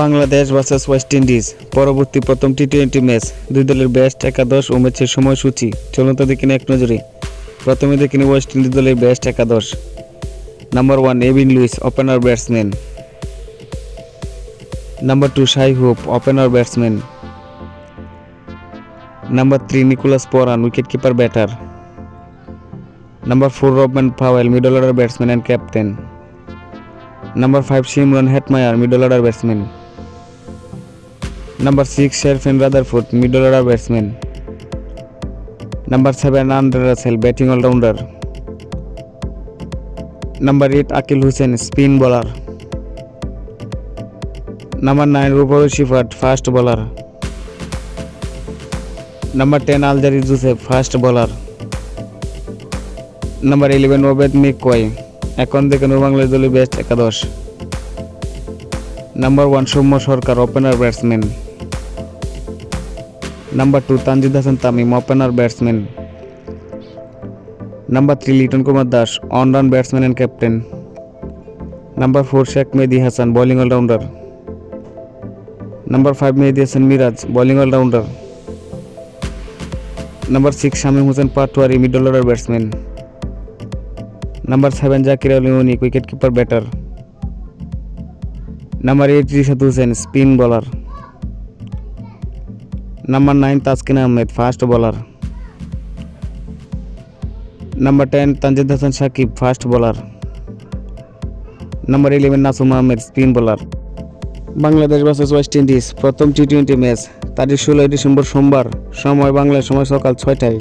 Bangladesh versus West Indies পরবর্তী প্রথম T twenty match দুই দলের বেস্ট একাদশ ও ম্যাচের সময়সূচি। চলুন তো দেখি না এক নজরে। প্রথমে দেখিনি ওয়েস্ট ইন্ডিজ দলের বেস্ট একাদশ। Number one Evin Lewis opener batsman number two Shai Hope opener batsman number three Nicholas Pooran wicket keeper batter number four Rovman Powell middle order batsman and captain number five Shimron Hetmyer middle order batsman number six Sherfane Rutherford middle order batsman number seven Andre Russell batting allrounder number eight Akeal Hosein spin bowler number nine Romario Shepherd fast bowler number ten Alzarri Joseph fast bowler number eleven Obed McCoy এখন দেখেন বাংলাদেশ দলের best একাদশ। Number one Soumya Sarkar opener batsman number two Tanzid Hasan Tamim opener batsman number three Litton Kumar Das on run batsman and captain number four Sheikh Mehedi Hasan bowling allrounder number five Mehedi Hasan Miraz bowling allrounder number six Shamim Hossain Patwari middle order batsman number seven Jaker Ali Anik wicket keeper batter number eight Rishad Hossain spin bowler number nine Taskin Ahmed fast bowler number ten Tanzim Hasan Sakib fast bowler number eleven Nasum Ahmed spin bowler Bangladesh versus West Indies প্রথম T twenty match তারিখ ষোলোই December সোমবার, সময় বাংলার সময় সকাল ছয়টায়।